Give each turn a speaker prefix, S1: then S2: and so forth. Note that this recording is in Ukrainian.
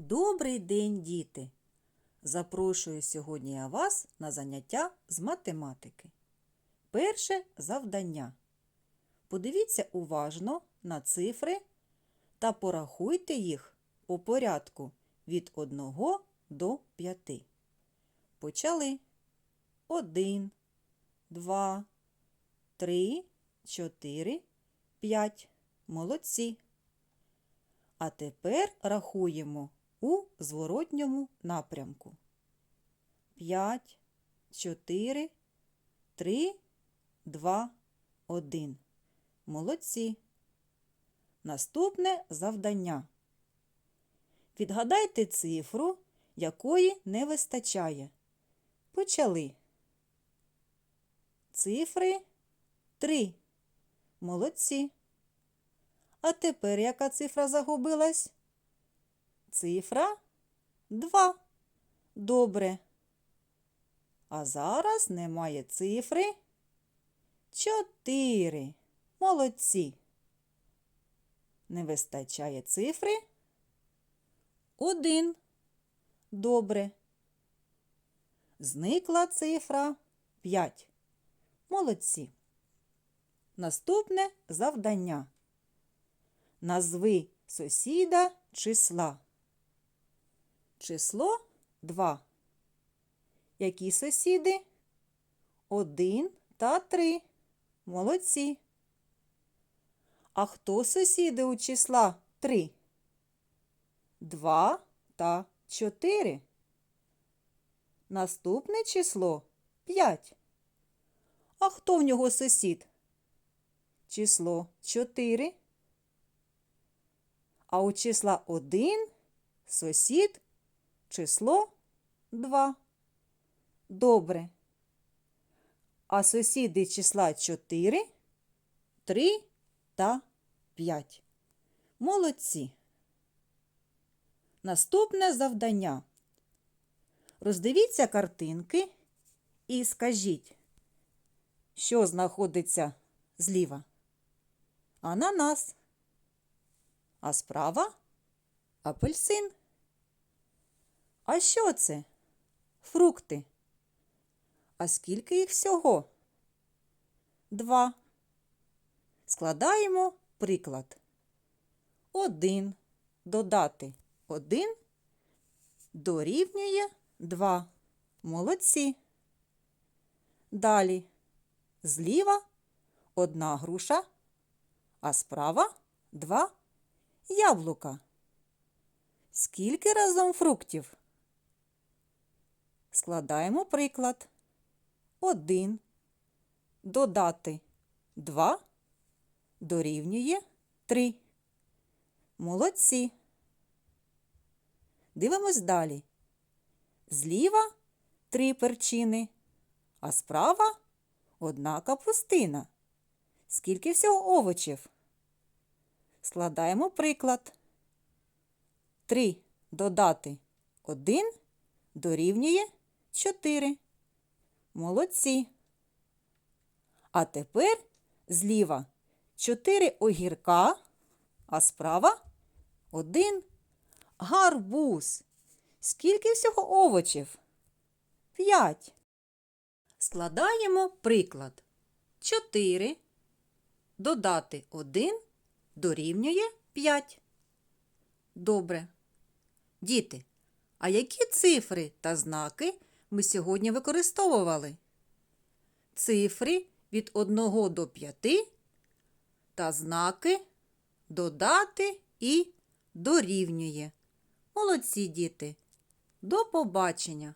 S1: Добрий день, діти! Запрошую сьогодні я вас на заняття з математики. Перше завдання. Подивіться уважно на цифри та порахуйте їх по порядку від 1 до 5. Почали. 1, 2, 3, 4, 5. Молодці. А тепер рахуємо у зворотньому напрямку. 5, 4, 3, 2, 1. Молодці. Наступне завдання. Відгадайте цифру, якої не вистачає. Почали. Цифри 3. Молодці. А тепер яка цифра загубилась? Цифра 2. Добре. А зараз немає цифри 4. Молодці. Не вистачає цифри 1. Добре. Зникла цифра 5. Молодці. Наступне завдання. Назви сусіда числа. Число 2. Які сусіди? 1 та 3. Молодці. А хто сусіди у числа 3? 2 та 4. Наступне число 5. А хто в нього сусід? Число 4. А у числа 1 сусід число 2. Добре. А сусіди числа 4, 3 та 5. Молодці. Наступне завдання. Роздивіться картинки і скажіть, що знаходиться зліва? Ананас. А справа апельсин. А що це? Фрукти. А скільки їх всього? Два. Складаємо приклад. Один додати один дорівнює два. Молодці. Далі зліва одна груша, а справа два яблука. Скільки разом фруктів? Складаємо приклад. Один. Додати два дорівнює три. Молодці. Дивимось далі. Зліва три перчини, а справа одна капустина. Скільки всього овочів? Складаємо приклад. 3 додати 1 дорівнює 4. Молодці. А тепер зліва 4 огірка, а справа 1 гарбуз. Скільки всього овочів? 5. Складаємо приклад. 4 додати 1 дорівнює 5. Добре. Діти, а які цифри та знаки ми сьогодні використовували? Цифри від 1 до 5 та знаки додати і дорівнює. Молодці діти. До побачення!